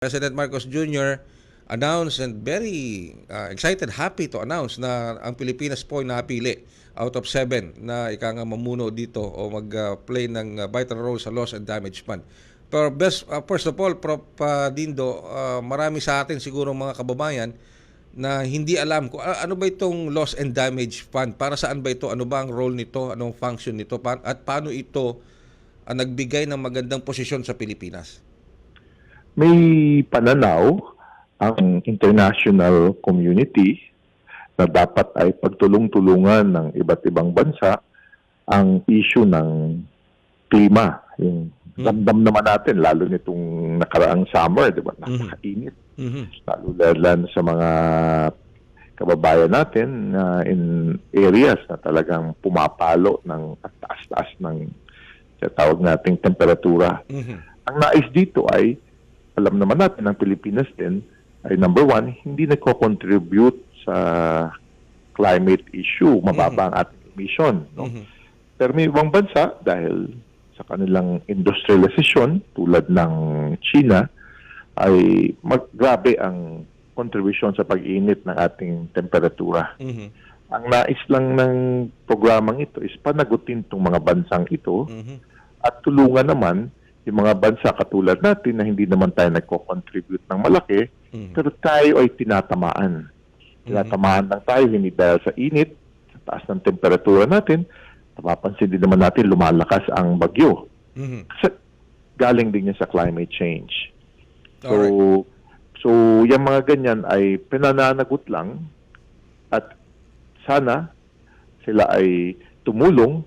President Marcos Jr. announced and very uh, excited, happy to announce na ang Pilipinas po ay napili out of seven na ika nga mamuno dito o mag-play ng uh, vital role sa loss and damage fund. Pero best, uh, first of all, Prof. uh, Dindo, uh, marami sa atin siguro mga kababayan na hindi alam kung a- ano ba itong loss and damage fund, para saan ba ito, ano ba ang role nito, anong function nito, pa- at paano ito uh, nagbigay ng magandang posisyon sa Pilipinas. May pananaw ang international community na dapat ay pagtulong-tulungan ng iba't ibang bansa ang issue ng klima. Yung Hmm. damdam naman natin, lalo nitong nakaraang summer, di ba? Napakainit. Mhm. Lalo lalo sa mga kababayan natin na in areas na talagang pumapalo ng at taas-taas ng tawag nating temperatura. Mhm. Ang nais dito ay, alam naman natin, ang Pilipinas din, ay number one, hindi nagko-contribute sa climate issue. Mababa ang ating emission. No? Mhm. Pero may ibang bansa, dahil sa kanilang industrialization, tulad ng China, ay maggrabe ang contribution sa pag-init ng ating temperatura. Mhm. Ang nais lang ng programang ito is panagutin itong mga bansang ito Mhm. at tulungan naman yung mga bansa katulad natin na hindi naman tayo nagko-contribute ng malaki, Mhm. pero tayo ay tinatamaan. Tinatamaan lang tayo, hindi dahil sa init, sa taas ng temperatura natin, napapansin din naman natin lumalakas ang bagyo. Mhm. Kasi galing din yan sa climate change. So, Alright. so yung mga ganyan ay pinananagot lang at sana sila ay tumulong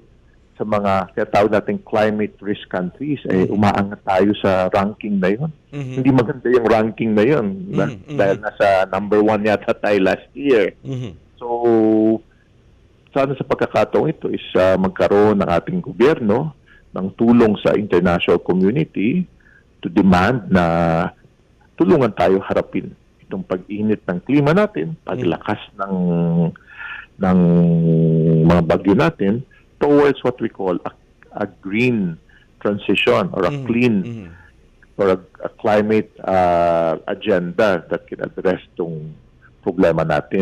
sa mga tinatawag nating climate risk countries ay Mhm. umaangat tayo sa ranking na yun. Mhm. Hindi maganda yung ranking na yun na- Mhm, mhm. dahil nasa number one yata tayo last year. Mhm. So, sana sa pagkakataong ito is ah, magkaroon ng ating gobyerno ng tulong sa international community to demand na tulungan tayo harapin itong pag-init ng klima natin, paglakas ng ng mga bagyo natin towards what we call a, a green transition or a Mhm. clean Mhm. or a, a climate uh, agenda that can address itong problema natin.